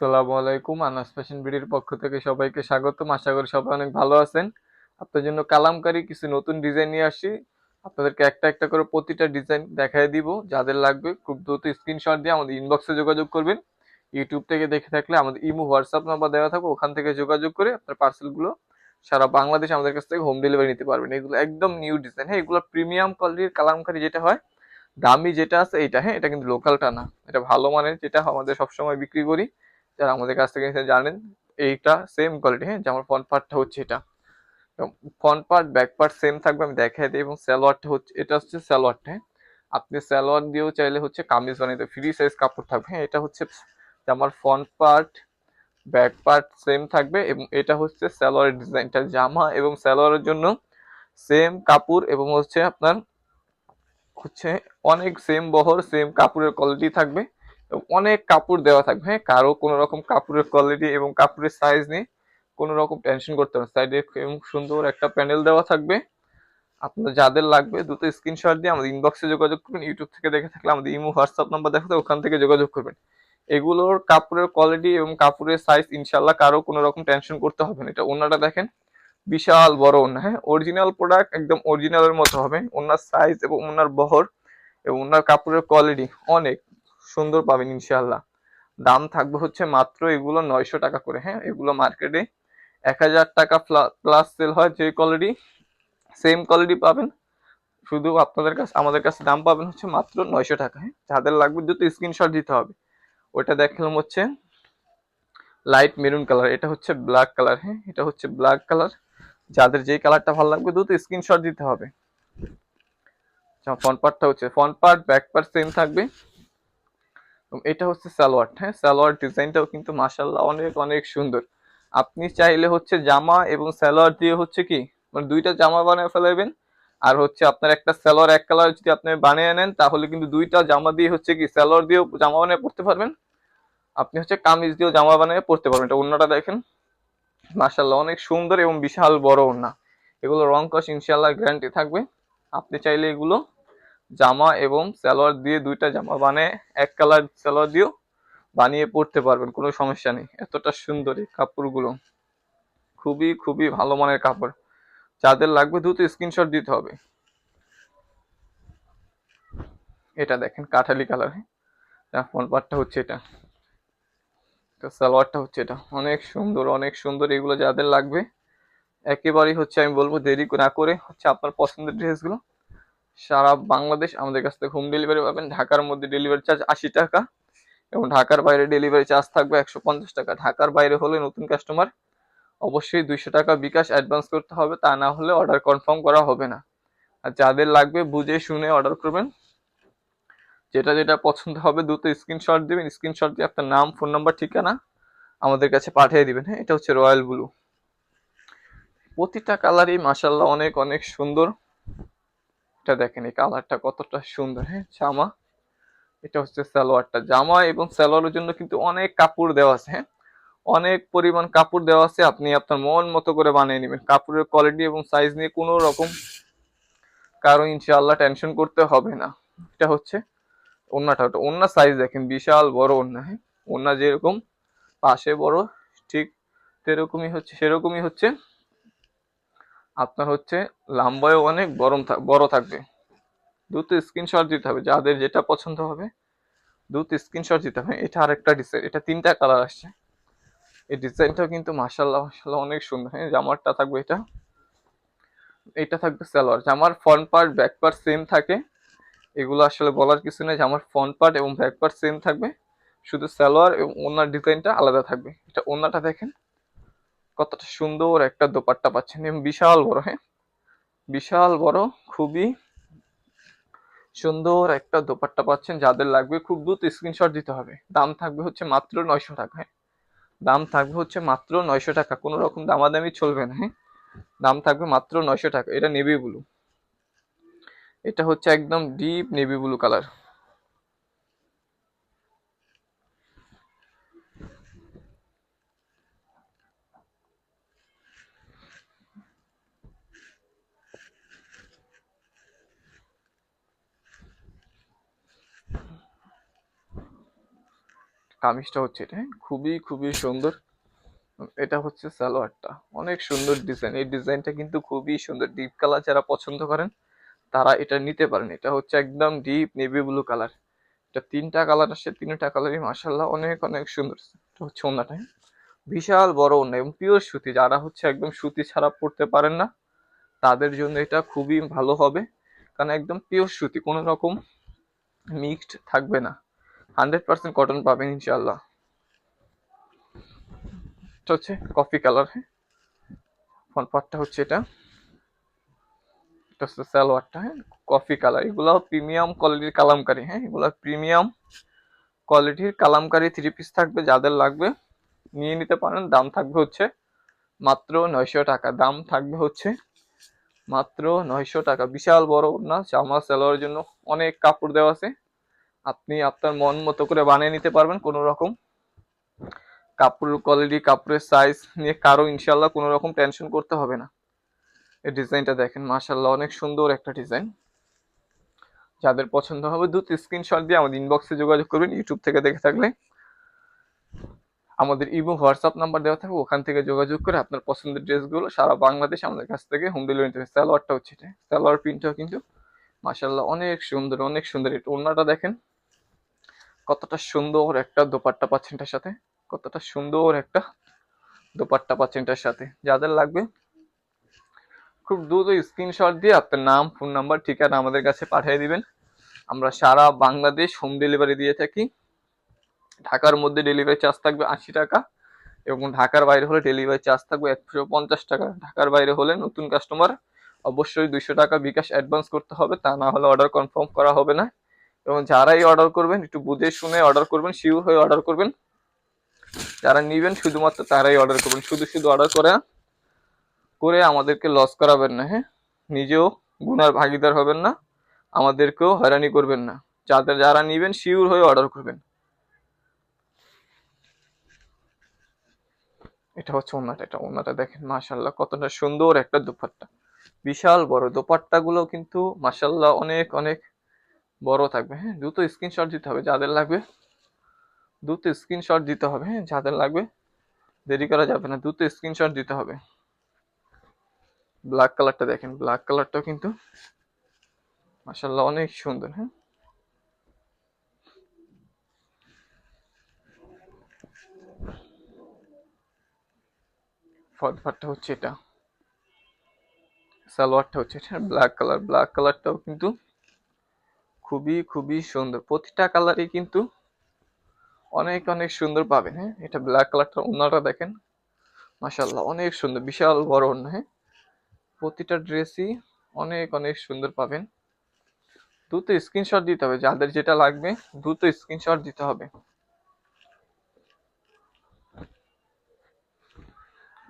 আসসালামু আলাইকুম। আনাস ফ্যাশন বিডির পক্ষ থেকে সবাইকে স্বাগতম। আশা করি সবাই অনেক ভালো আছেন। আপনার জন্য কালামকারী কিছু নতুন ডিজাইন নিয়ে আসছি আপনাদেরকে একটা একটা করে প্রতিটা ডিজাইন দেখায় দিব। যাদের লাগবে খুব দ্রুত স্ক্রিনশট দিয়ে আমাদের ইনবক্সে যোগাযোগ করবেন। ইউটিউব থেকে দেখে থাকলে আমাদের ইমো হোয়াটসঅ্যাপ নাম্বার দেওয়া থাকবে। ওখান থেকে যোগাযোগ করে আপনার পার্সেলগুলো সারা বাংলাদেশ আমাদের কাছ থেকে হোম ডেলিভারি নিতে পারবেন। এগুলো একদম নিউ ডিজাইন হ্যাঁ এগুলো প্রিমিয়াম কোয়ালিটির কালামকারী যেটা হয়, দামি যেটা আছে এটা হ্যাঁ এটা কিন্তু লোকালটা না। এটা ভালো মানের যেটা আমাদের সবসময় বিক্রি করি। যারা আমাদের কাছ থেকে এসে জানেন, এইটা সেম কোয়ালিটি হ্যাঁ যেমন ফ্রন্ট পার্টটা হচ্ছে এটা। Front part back part same থাকবে, আমি দেখাই দিই, এবং স্যালোয়ারটা হচ্ছে, এটা হচ্ছে স্যালোয়ারটা হ্যাঁ। আপনি স্যালোয়ার দিয়েও চাইলে হচ্ছে কামিজ বানাইতে ফ্রি সাইজ কাপড় থাকবে হ্যাঁ এটা হচ্ছে জামার front part back part same থাকবে, এবং এটা হচ্ছে স্যালোয়ারের ডিজাইনটা, জামা এবং স্যালোয়ারের জন্য সেম কাপড় এবং হচ্ছে আপনার, হচ্ছে অনেক সেম বহর সেম কাপড়ের কোয়ালিটি থাকবে। অনেক কাপড় দেওয়া থাকবে হ্যাঁ? কারও কোনো রকম কাপড়ের কোয়ালিটি এবং কাপড়ের সাইজ নিয়ে কোনো রকম টেনশন করতে হবে সাইডে সুন্দর একটা প্যানেল দেওয়া থাকবে। আপনার যাদের লাগবে, দুটো স্ক্রিনশট দিয়ে আমাদের ইনবক্সে যোগাযোগ করবেন ইউটিউব থেকে দেখে থাকলে আমাদের ইমো হোয়াটসঅ্যাপ নাম্বার দেখাতে ওখান থেকে যোগাযোগ করবেন। এগুলোর কাপড়ের কোয়ালিটি এবং কাপড়ের সাইজ ইনশাল্লাহ কারও কোনো রকম টেনশন করতে হবে না। এটা ওনাটা দেখেন, বিশাল বড় ওনা হ্যাঁ? অরিজিনাল প্রোডাক্ট একদম অরিজিনালের মতো হবে। ওনার সাইজ এবং ওনার বহর এবং ওনার কাপড়ের কোয়ালিটি অনেক। সুন্দর পাবেন ইনশাল্লাহ দাম থাকবে হচ্ছে মাত্র এগুলো নয়শো টাকা করে হ্যাঁ? এগুলো মার্কেটে এক হাজার টাকা প্লাস সেল হয়, যে কোয়ালিটি সেম কোয়ালিটি পাবেন। শুধু আপনাদের কাছে, আমাদের কাছে দাম পাবেন হচ্ছে মাত্র নয়শো টাকা হ্যাঁ? যাদের লাগবে দুটো স্ক্রিনশট দিতে হবে। ওটা দেখলাম হচ্ছে লাইট মেরুন কালার এটা হচ্ছে ব্ল্যাক কালার হ্যাঁ? এটা হচ্ছে ব্ল্যাক কালার যাদের যেই কালারটা ভালো লাগবে দুটো স্ক্রিনশট দিতে হবে। ফ্রন্ট পার্টটা হচ্ছে front part back part same থাকবে। এটা হচ্ছে সালোয়ার হ্যাঁ? সালোয়ার ডিজাইনটাও কিন্তু মাসাল্লাহ অনেক অনেক সুন্দর। আপনি চাইলে হচ্ছে জামা এবং সালোয়ার দিয়ে হচ্ছে কি মানে দুইটা জামা বানিয়ে ফেলাবেন আর হচ্ছে আপনার একটা সালোয়ার এক কালার যদি আপনি বানিয়ে নেন, তাহলে কিন্তু দুইটা জামা দিয়ে হচ্ছে কি, সালোয়ার দিয়েও জামা বানিয়ে পড়তে পারবেন। আপনি হচ্ছে কামিজ দিয়েও জামা বানিয়ে পড়তে পারবেন। এটা অন্যটা দেখেন। মাসাল্লাহ অনেক সুন্দর এবং বিশাল বড় ওড়না এগুলো রং কস ইনশাল্লাহ গ্যারান্টি থাকবে। আপনি চাইলে এগুলো জামা এবং সালোয়ার দিয়ে দুইটা জামা বানিয়ে এক কালার সালোয়ার দিয়েও বানিয়ে পড়তে পারবেন, কোনো সমস্যা নেই। এতটা সুন্দর এই কাপড়গুলো। খুবই খুবই ভালো মানের কাপড়। যাদের লাগবে দ্রুত স্ক্রিনশট দিতে হবে। এটা দেখেন, কাঠালি কালার। হ্যাঁ ফোন পার্টটা হচ্ছে এটা। সালোয়ারটা হচ্ছে এটা। অনেক সুন্দর অনেক সুন্দর এগুলো যাদের লাগবে। একেবারেই হচ্ছে, আমি বলব দেরি না করে হচ্ছে আপনার পছন্দের ড্রেসগুলো সারা বাংলাদেশ আমাদের কাছ থেকে হোম ডেলিভারি পাবেন। ঢাকার মধ্যে ডেলিভারি চার্জ আশি টাকা এবং ঢাকার বাইরে ডেলিভারি চার্জ থাকবে একশো পঞ্চাশ টাকা। ঢাকার বাইরে হলে নতুন কাস্টমার অবশ্যই দুইশো টাকা বিকাশ অ্যাডভান্স করতে হবে, তা না হলে অর্ডার কনফার্ম করা হবে না। আর যাদের লাগবে বুঝে শুনে অর্ডার করবেন। যেটা যেটা পছন্দ হবে দ্রুত স্ক্রিনশট দিবেন। স্ক্রিনশট দিয়ে আপনার নাম ফোন নাম্বার ঠিকানা আমাদের কাছে পাঠিয়ে দিবেন। হ্যাঁ এটা হচ্ছে রয়্যাল ব্লু প্রতিটা কালারই মাসাল্লাহ অনেক অনেক সুন্দর। এটা দেখেন, এই কালারটা কতটা সুন্দর। হ্যাঁ জামা। এটা হচ্ছে সালোয়ারটা। জামা এবং সালোয়ারের জন্য কিন্তু অনেক কাপড় দেওয়া আছে হ্যাঁ? অনেক পরিমাণ কাপড় দেওয়া আছে, আপনি আপনার মন মতো করে বানিয়ে নেবেন। কাপড়ের কোয়ালিটি এবং সাইজ নিয়ে কোনো রকম কারও ইনশাআল্লাহ টেনশন করতে হবে না। এটা হচ্ছে ওন্নাটা। ওটা ওন্না সাইজ দেখেন, বিশাল বড় ওন্না হ্যাঁ? ওন্না যেরকম, পাশে বড়, ঠিক সেরকমই হচ্ছে সেরকমই হচ্ছে। আপনার হচ্ছে লাম্বায়ও অনেক গরম বড় থাকবে। দ্রুত স্ক্রিনশট দিতে হবে, যাদের যেটা পছন্দ হবে, দ্রুত স্ক্রিনশট দিতে হবে। এটা আরেকটা ডিজাইন এটা তিনটা কালার আসছে। এই ডিজাইনটাও কিন্তু মাসাল্লাহ মাসাল্লাহ অনেক সুন্দর। হ্যাঁ জামারটা থাকবে এটা। এটা থাকবে সালোয়ার। জামার front part back part same থাকে। এগুলো আসলে বলার কিছু নেই। জামার ফ্রন্ট পার্ট এবং ব্যাক পার্ট সেম থাকবে। শুধু সালোয়ার এবং ওনার ডিজাইনটা আলাদা থাকবে। এটা ওনাটা দেখেন। কতটা সুন্দর একটা দোপাট্টা পাচ্ছেন। বিশাল বড় হ্যাঁ? বিশাল বড়, খুবই সুন্দর একটা দোপাট্টা পাচ্ছেন। যাদের লাগবে খুব দ্রুত স্ক্রিনশট দিতে হবে। দাম থাকবে হচ্ছে মাত্র নয়শো টাকা হ্যাঁ? দাম থাকবে হচ্ছে মাত্র নয়শো টাকা। কোনো রকম দামাদামি চলবে না হ্যাঁ? দাম থাকবে মাত্র নয়শো টাকা। এটা নেভি ব্লু। এটা হচ্ছে একদম ডিপ নেভি ব্লু কালার কামিজটা হচ্ছে এটা হ্যাঁ? খুবই খুবই সুন্দর। এটা হচ্ছে সালোয়ারটা। অনেক সুন্দর ডিজাইন। এই ডিজাইনটা কিন্তু খুবই সুন্দর। ডিপ কালার যারা পছন্দ করেন, তারা এটা নিতে পারেন। এটা হচ্ছে একদম ডিপ নেভি ব্লু কালার। এটা তিনটা কালার আসে, তিনটা কালারই মাসাল্লাহ অনেক অনেক সুন্দর। এটা হচ্ছে ওনাটা হ্যাঁ? বিশাল বড় ওনা এবং পিওর সুতি। যারা হচ্ছে একদম সুতি ছাড়া পড়তে পারেন না, তাদের জন্য এটা খুবই ভালো হবে। কারণ একদম পিওর সুতি, কোনো রকম মিক্সড থাকবে না। হান্ড্রেড পার্সেন্ট কটন পাবেন ইনশাল্লাহ এটা হচ্ছে কফি কালার হ্যাঁ? ফ্রন্ট পার্টটা হচ্ছে এটা। এটা হচ্ছে সালোয়ারটা হ্যাঁ? Coffee colour. এগুলো প্রিমিয়াম কোয়ালিটির কালামকারি হ্যাঁ? এগুলো প্রিমিয়াম কোয়ালিটির কালামকারি থ্রি পিস থাকবে, যাদের লাগবে। নিয়ে নিতে পারেন, দাম থাকবে হচ্ছে মাত্র নয়শো টাকা। দাম থাকবে হচ্ছে মাত্র নয়শো টাকা। বিশাল বড় না জামা সালোয়ারের জন্য অনেক কাপড় দেওয়া আছে। আপনি আপনার মন মতো করে বানিয়ে নিতে পারবেন কোনো রকম। কাপড়ের কোয়ালিটি কাপড়ের সাইজ নিয়ে কারও ইনশাল্লাহ কোনো রকম টেনশন করতে হবে না। এই ডিজাইনটা দেখেন মাশাল্লাহ অনেক সুন্দর একটা ডিজাইন। যাদের পছন্দ হবে দ্রুত স্ক্রিনশট দিয়ে আমাদের ইনবক্সে যোগাযোগ করবেন ইউটিউব থেকে দেখে থাকলে। আমাদের ইমো হোয়াটসঅ্যাপ নাম্বার দেওয়া থাকবে, ওখান থেকে যোগাযোগ করে আপনার পছন্দের ড্রেসগুলো সারা বাংলাদেশ আমাদের কাছ থেকে হোম ডেলিভারি নিতে সালোয়ারটা হচ্ছে এটা সালোয়ার প্রিন্টটাও কিন্তু মাশাল্লাহ অনেক সুন্দর অনেক সুন্দর। এটা ওড়নাটা দেখেন। কতটা সুন্দর একটা দোপাট্টা পাচ্ছেন এটার সাথে, কতটা সুন্দর একটা দোপাট্টা পাচ্ছেন এটার সাথে। যাদের লাগবে, খুব দ্রুত স্ক্রিনশট দিয়ে আপনার নাম ফোন নাম্বার ঠিকানা আমাদের কাছে পাঠিয়ে দিবেন। আমরা সারা বাংলাদেশ হোম ডেলিভারি দিয়ে থাকি। ঢাকার মধ্যে ডেলিভারি চার্জ থাকবে আশি টাকা এবং ঢাকার বাইরে হলে ডেলিভারি চার্জ থাকবে একশো পঞ্চাশ টাকা। ঢাকার বাইরে হলে নতুন কাস্টমার অবশ্যই দুইশো টাকা বিকাশ অ্যাডভান্স করতে হবে, তা না হলে অর্ডার কনফার্ম করা হবে না। এবং যারাই অর্ডার করবেন, একটু বুঝে শুনে অর্ডার করবেন শিওর হয়ে অর্ডার করবেন। যারা নিবেন, শুধুমাত্র তারাই অর্ডার করবেন। শুধু শুধু অর্ডার করে করে আমাদেরকে লস করাবেন না হ্যাঁ? নিজেও গুনার ভাগিদার হবেন না, আমাদেরকেও হয়রানি করবেন না। যাদের যারা নিবেন শিওর হয়ে অর্ডার করবেন। এটা হচ্ছে ওনাটা, এটা ওনাটা দেখেন মাশাল্লাহ কতটা সুন্দর একটা দোপাট্টা। বিশাল বড় দোপাট্টা গুলো কিন্তু মাশাল্লাহ অনেক অনেক বড় থাকবে হ্যাঁ? দ্রুত স্ক্রিনশট দিতে হবে, যাদের লাগবে। দ্রুত স্ক্রিনশট দিতে হবে হ্যাঁ? যাদের লাগবে, দেরি করা যাবে না দ্রুত স্ক্রিনশট দিতে হবে। ব্ল্যাক কালারটা দেখেন ব্ল্যাক কালারটাও কিন্তু মাশাল্লাহ অনেক সুন্দর হ্যাঁ? ফটফাটটা হচ্ছে এটা। সালোয়ারটা হচ্ছে এটা ব্ল্যাক কালার ব্ল্যাক কালারটাও কিন্তু খুবই খুবই সুন্দর। প্রতিটা কালারই কিন্তু অনেক অনেক সুন্দর পাবেন হ্যাঁ? এটা ব্ল্যাক কালারটা ওনাটা দেখেন। মাশাল্লাহ অনেক সুন্দর, বিশাল বড় ওনা হ্যাঁ? প্রতিটা ড্রেসই অনেক অনেক সুন্দর পাবেন। দ্রুত স্ক্রিনশট দিতে হবে, যাদের যেটা লাগবে, দ্রুত স্ক্রিনশট দিতে হবে।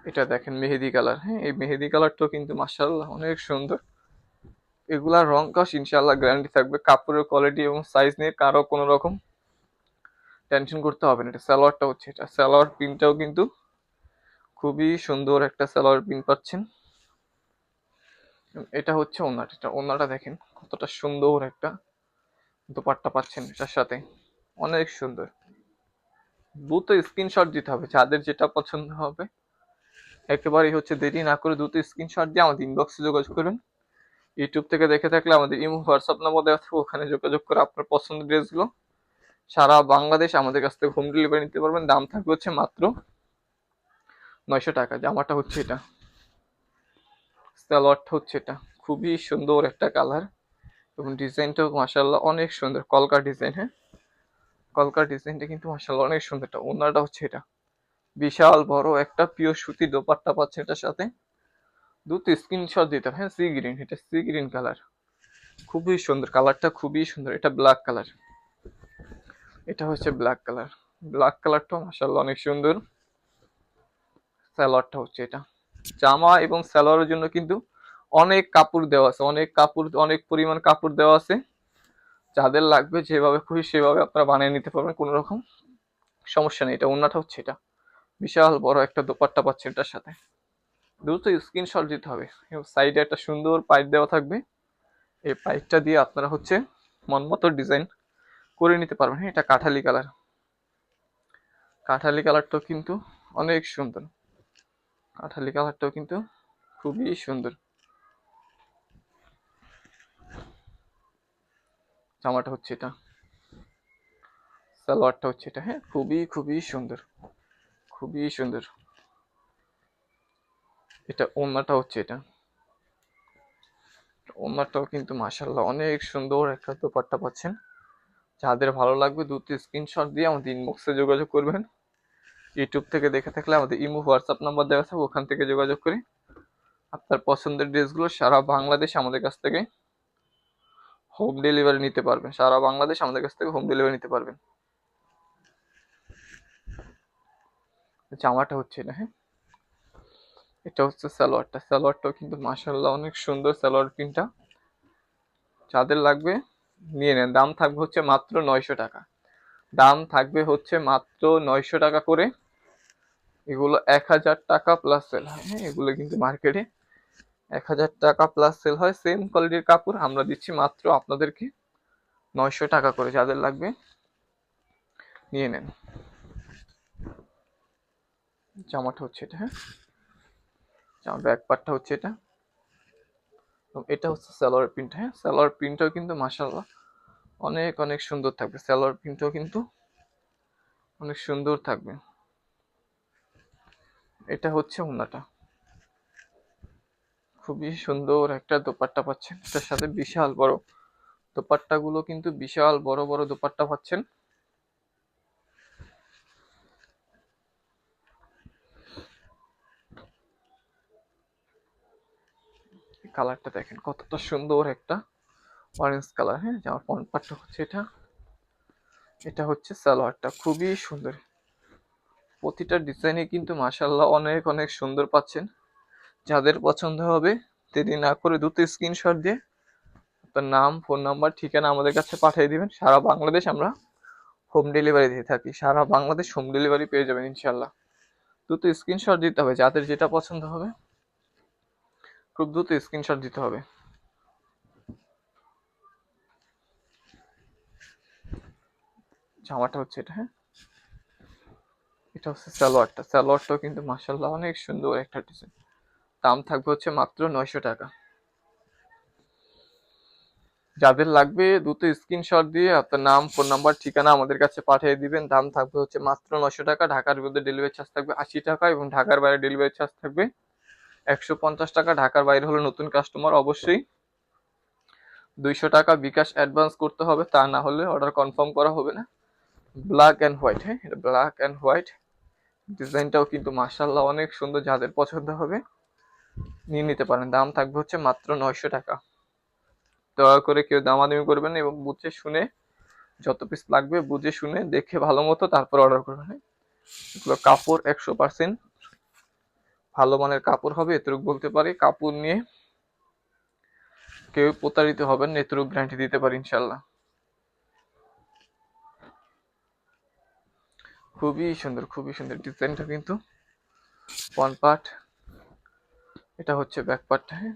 এটা দেখেন মেহেদি কালার হ্যাঁ? এই মেহেদি কালারটাও কিন্তু মাশাল্লাহ অনেক সুন্দর। এগুলার রং কস ইনশাল্লাহ গ্যারান্টি থাকবে। কাপড়ের কোয়ালিটি এবং সাইজ নিয়ে কারও কোনো রকম টেনশন করতে হবে না। এটা সালোয়ারটা হচ্ছে এটা। সালোয়ার প্রিন্টটাও কিন্তু খুবই সুন্দর একটা সালোয়ার প্রিন্ট পাচ্ছেন। এটা হচ্ছে ওনাটা। এটা ওনাটা দেখেন, কতটা সুন্দর একটা দোপাট্টা পাচ্ছেন এটার সাথে। অনেক সুন্দর। দ্রুত স্ক্রিনশট দিতে হবে। যাদের যেটা পছন্দ হবে। একেবারেই হচ্ছে দেরি না করে দ্রুত স্ক্রিনশট দিয়ে আমাদের ইনবক্সে যোগাযোগ করুন। ইউটিউব থেকে দেখে থাকলে আমাদের ইমো হোয়াটসঅ্যাপ নাম্বার দেওয়া থাকবে, ওখানে যোগাযোগ করে আপনার পছন্দের ড্রেসগুলো। সারা বাংলাদেশ আমাদের কাছ থেকে হোম ডেলিভারি নিতে পারবেন। দাম থাকবে হচ্ছে মাত্র নয়শো টাকা। জামাটা হচ্ছে এটা। সালোয়ারটা হচ্ছে এটা। খুবই সুন্দর একটা কালার। এবং ডিজাইনটাও মাসাল্লাহ অনেক সুন্দর। কলকার ডিজাইন হ্যাঁ? কলকার ডিজাইনটা কিন্তু মাসাল্লাহ অনেক সুন্দর এটা ওনারটা হচ্ছে এটা। বিশাল বড় একটা পিওর সুতি দোপাট্টা পাচ্ছে এটার সাথে। দ্রুত স্ক্রিনশট দিতে হবে হ্যাঁ সি গ্রিন এটা সি গ্রিন কালার খুবই সুন্দর কালারটা খুবই সুন্দর, এটা ব্ল্যাক কালার এটা হচ্ছে ব্ল্যাক কালার ব্ল্যাক কালারটা মাসাল্লাহ অনেক সুন্দর। স্যালোয়ারটা হচ্ছে এটা। জামা এবং স্যালোয়ারের জন্য কিন্তু অনেক কাপড় দেওয়া আছে, অনেক কাপড়, অনেক পরিমাণ কাপড় দেওয়া আছে। যাদের লাগবে যেভাবে খুশি সেভাবে আপনারা বানিয়ে নিতে পারবেন কোনো রকম সমস্যা নেই। এটা অন্যটা হচ্ছে এটা। বিশাল বড় একটা দোপাট্টা পাচ্ছে এটার সাথে। দ্রুত স্ক্রিনশট দিতে হবে। সাইডে একটা সুন্দর পাইপ দেওয়া থাকবে। এই পাইপটা দিয়ে আপনারা হচ্ছে মন মতো ডিজাইন করে নিতে পারবেন। হ্যাঁ এটা কাঠালি কালার কাঠালি কালারটাও কিন্তু অনেক সুন্দর। কাঠালি কালারটাও কিন্তু খুবই সুন্দর। জামাটা হচ্ছে এটা। সালোয়ারটা হচ্ছে এটা। হ্যাঁ খুবই খুবই সুন্দর। খুবই সুন্দর। এটা ওড়নাটা হচ্ছে এটা। ওড়নাটাও কিন্তু মাশাল্লাহ অনেক সুন্দর একটা দোপাট্টা পাচ্ছেন। যাদের ভালো লাগবে দুটি স্ক্রিনশট দিয়ে আমাদের ইনবক্সে যোগাযোগ করবেন। ইউটিউব থেকে দেখে থাকলে আমাদের ইমো হোয়াটসঅ্যাপ নাম্বার দেওয়া থাকবে ওখান থেকে যোগাযোগ করে। আপনার পছন্দের ড্রেসগুলো সারা বাংলাদেশ আমাদের কাছ থেকে হোম ডেলিভারি নিতে পারবেন। সারা বাংলাদেশ আমাদের কাছ থেকে হোম ডেলিভারি নিতে পারবেন। জামাটা হচ্ছে এটা হ্যাঁ? এটা হচ্ছে সালোয়ারটা। সালোয়ারটাও কিন্তু মাসাল্লাহ অনেক সুন্দর সালোয়ার প্রিন্টটা। যাদের লাগবে নিয়ে নেন। দাম থাকবে হচ্ছে মাত্র নয়শো টাকা। দাম থাকবে হচ্ছে মাত্র নয়শো টাকা করে। এগুলো এক হাজার টাকা প্লাস সেল হয়। হ্যাঁ এগুলো কিন্তু মার্কেটে এক হাজার টাকা প্লাস সেল হয়। সেম কোয়ালিটির কাপড় আমরা দিচ্ছি মাত্র আপনাদেরকে নয়শো টাকা করে। যাদের লাগবে নিয়ে নেন। জামাটা হচ্ছে এটা হ্যাঁ। জামার ব্যাক পার্টটা হচ্ছে এটা। এবং এটা হচ্ছে সালোয়ার প্রিন্ট হ্যাঁ? সালোয়ার প্রিন্টটাও কিন্তু মাসাল্লাহ অনেক অনেক সুন্দর থাকবে। প্রিন্টটাও কিন্তু অনেক সুন্দর থাকবে। এটা হচ্ছে ওনাটা। খুবই সুন্দর একটা দোপাট্টা পাচ্ছেন। এটার সাথে বিশাল বড় দোপাট্টা গুলো কিন্তু বিশাল বড় বড় দোপাট্টা পাচ্ছেন। কালারটা দেখেন, কতটা সুন্দর একটা অরেঞ্জ কালার হ্যাঁ? জামার ফ্রন্ট পার্টটা হচ্ছে এটা। এটা হচ্ছে সালোয়ারটা খুবই সুন্দর। প্রতিটা ডিজাইনে কিন্তু মাসাল্লাহ অনেক অনেক সুন্দর পাচ্ছেন। যাদের পছন্দ হবে, দেরি না করে দুটো স্ক্রিনশট দিয়ে আপনার নাম ফোন নাম্বার ঠিকানা আমাদের কাছে পাঠিয়ে দিবেন। সারা বাংলাদেশ আমরা হোম ডেলিভারি দিয়ে থাকি। সারা বাংলাদেশ হোম ডেলিভারি পেয়ে যাবেন ইনশাল্লাহ দুটো স্ক্রিনশট দিতে হবে, যাদের যেটা পছন্দ হবে। খুব দ্রুত স্ক্রিনশট দিতে হবে। জামাটা হচ্ছে এটা হ্যাঁ? এটা হচ্ছে সালোয়ারটা। সালোয়ারটাও কিন্তু মাসাল্লাহ অনেক সুন্দর একটা ডিজাইন দাম থাকবে হচ্ছে মাত্র নয়শো টাকা। যাদের লাগবে দুটো স্ক্রিনশট দিয়ে আপনার নাম ফোন নাম্বার ঠিকানা আমাদের কাছে পাঠিয়ে দিবেন। দাম থাকবে হচ্ছে মাত্র নশো টাকা। ঢাকার মধ্যে ডেলিভারি চার্জ থাকবে আশি টাকা এবং ঢাকার বাইরে ডেলিভারি চার্জ থাকবে একশো পঞ্চাশ টাকা ঢাকার বাইরে হলে নতুন কাস্টমার অবশ্যই। দুইশো টাকা বিকাশ অ্যাডভান্স করতে হবে, তা না হলে অর্ডার কনফার্ম করা হবে না। ব্ল্যাক অ্যান্ড হোয়াইট হ্যাঁ এটা ব্ল্যাক অ্যান্ড হোয়াইট ডিজাইনটাও কিন্তু মার্শাল্লাহ অনেক সুন্দর, যাদের পছন্দ হবে নিয়ে নিতে পারেন। দাম থাকবে হচ্ছে মাত্র নয়শো টাকা। দয়া করে কেউ দামাদামি করবেন এবং বুঝে শুনে যত পিস লাগবে, বুঝে শুনে দেখে ভালো মতো তারপর অর্ডার করবেন হ্যাঁ? এগুলো কাপড় একশো পার্সেন্ট ভালো মানের কাপড় হবে, এতটুকু বলতে পারি। কাপড় নিয়ে কেউ প্রতারিত হবেন এতটুকু গ্যারান্টি দিতে পারি ইনশাল্লাহ খুবই সুন্দর খুবই সুন্দর ডিজাইনটা কিন্তু। ওয়ান পার্ট এটা হচ্ছে ব্যাক পার্টটা হ্যাঁ।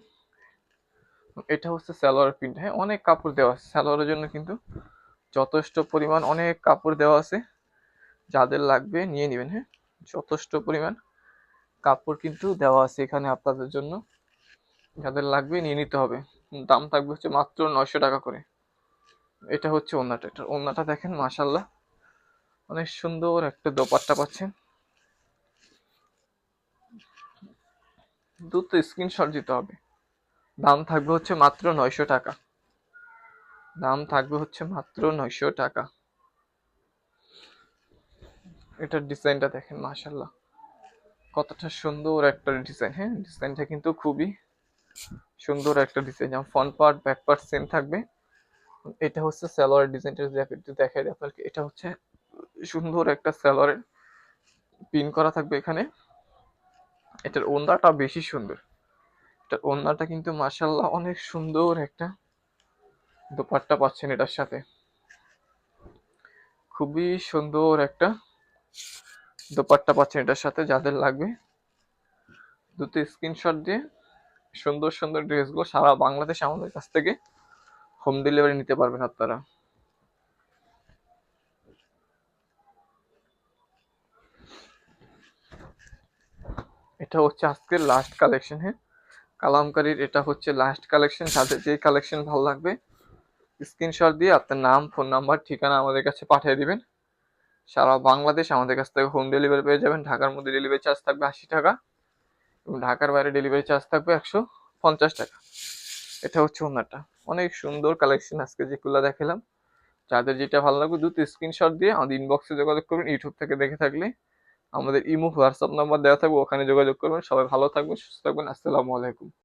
এটা হচ্ছে সালোয়ার প্রিন্ট হ্যাঁ। অনেক কাপড় দেওয়া আছে। সালোয়ারের জন্য কিন্তু যথেষ্ট পরিমাণ অনেক কাপড় দেওয়া আছে। যাদের লাগবে নিয়ে নেবেন হ্যাঁ। যথেষ্ট পরিমাণ কাপড় কিন্তু দেওয়া আছে এখানে আপনাদের জন্য। যাদের লাগবে নিয়ে নিতে হবে। দাম থাকবে হচ্ছে মাত্র নয়শো টাকা করে। এটা হচ্ছে ওনাটা এটা ওনাটা দেখেন মাসাল্লাহ অনেক সুন্দর একটা দোপাট্টা পাচ্ছেন। দুটো স্ক্রিনশট দিতে হবে। দাম থাকবে হচ্ছে মাত্র নয়শো টাকা। দাম থাকবে হচ্ছে মাত্র নয়শো টাকা। এটার ডিজাইনটা দেখেন মাসাল্লাহ কতটা সুন্দর একটা ডিজাইন হ্যাঁ? ডিজাইনটা কিন্তু খুবই সুন্দর একটা ডিজাইন যেমন front part back part same থাকবে। এটা হচ্ছে সালোয়ার ডিজাইনটা যদি দেখাই আপনাকে। এটা হচ্ছে সুন্দর একটা স্যালোয়ারের পিন করা থাকবে এখানে। এটার ওন্দাটা বেশি সুন্দর। এটার ওন্দাটা কিন্তু মার্শাল্লাহ অনেক সুন্দর একটা দোপাট্টা পাচ্ছেন এটার সাথে। খুবই সুন্দর একটা দোপাট্টা পাচ্ছেন এটার সাথে, যাদের লাগবে। দুটো স্ক্রিনশট দিয়ে সুন্দর সুন্দর ড্রেসগুলো সারা বাংলাদেশ আমাদের কাছ থেকে হোম ডেলিভারি নিতে পারবেন আপনারা। এটা হচ্ছে আজকের লাস্ট কালেকশন হ্যাঁ কালামকারীর এটা হচ্ছে লাস্ট কালেকশন যাদের যে কালেকশন ভালো লাগবে স্ক্রিনশট দিয়ে আপনার নাম ফোন নাম্বার ঠিকানা আমাদের কাছে পাঠিয়ে দিবেন। সারা বাংলাদেশ আমাদের কাছ থেকে হোম ডেলিভারি পেয়ে যাবেন। ঢাকার মধ্যে ডেলিভারি চার্জ থাকবে আশি টাকা এবং ঢাকার বাইরে ডেলিভারি চার্জ থাকবে একশো পঞ্চাশ টাকা। এটা হচ্ছে ওনারটা। অনেক সুন্দর কালেকশন আজকে যেগুলো দেখালাম। যাদের যেটা ভালো লাগবে দ্রুত স্ক্রিনশট দিয়ে আমাদের ইনবক্সে যোগাযোগ করবেন ইউটিউব থেকে দেখে থাকলে। আমাদের ইমো হোয়াটসঅ্যাপ নাম্বার দেওয়া থাকবে, ওখানে যোগাযোগ করবেন। সবাই ভালো থাকবেন, সুস্থ থাকবেন। আসসালামু আলাইকুম।